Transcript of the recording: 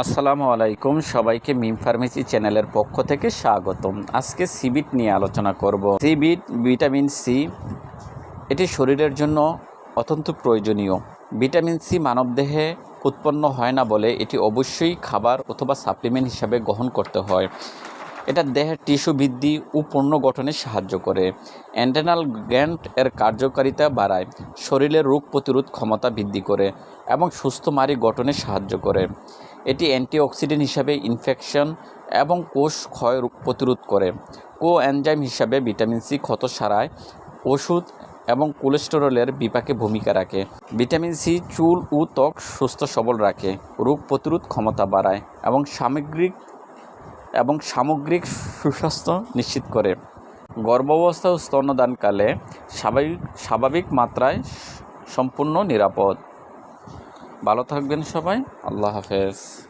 আসসালামু আলাইকুম। সবাইকে মিম ফার্মেসি চ্যানেলের পক্ষ থেকে স্বাগতম। আজকে সিবিট নিয়ে আলোচনা করব। সিবিট, ভিটামিন সি, এটি শরীরের জন্য অত্যন্ত প্রয়োজনীয়। ভিটামিন সি মানবদেহে উৎপন্ন হয় না বলে এটি অবশ্যই খাবার অথবা সাপ্লিমেন্ট হিসাবে গ্রহণ করতে হয়। এটা দেহের টিস্যু বৃদ্ধি ও পণ্য গঠনে সাহায্য করে। অ্যান্টেনাল গ্যান্ট এর কার্যকারিতা বাড়ায় শরীরের রোগ প্রতিরোধ ক্ষমতা বৃদ্ধি করে এবং সুস্থ মারি গঠনে সাহায্য করে। এটি অ্যান্টিঅক্সিডেন্ট হিসাবে ইনফেকশন এবং কোষ ক্ষয় রোগ প্রতিরোধ করে। কো এনজাইম হিসাবে ভিটামিন সি ক্ষত সারায়, ওষুধ এবং কোলেস্টেরলের বিপাকে ভূমিকা রাখে। ভিটামিন সি, চুল ও ত্বক সুস্থ সবল রাখে, রোগ প্রতিরোধ ক্ষমতা বাড়ায় এবং সামগ্রিক এবং সামগ্রিক সুস্বাস্থ্য নিশ্চিত করে। গর্ভাবস্থা ও স্তন্যদানকালে স্বাভাবিক স্বাভাবিক মাত্রায় সম্পূর্ণ নিরাপদ। ভালো থাকবেন সবাই। আল্লাহ হাফেজ।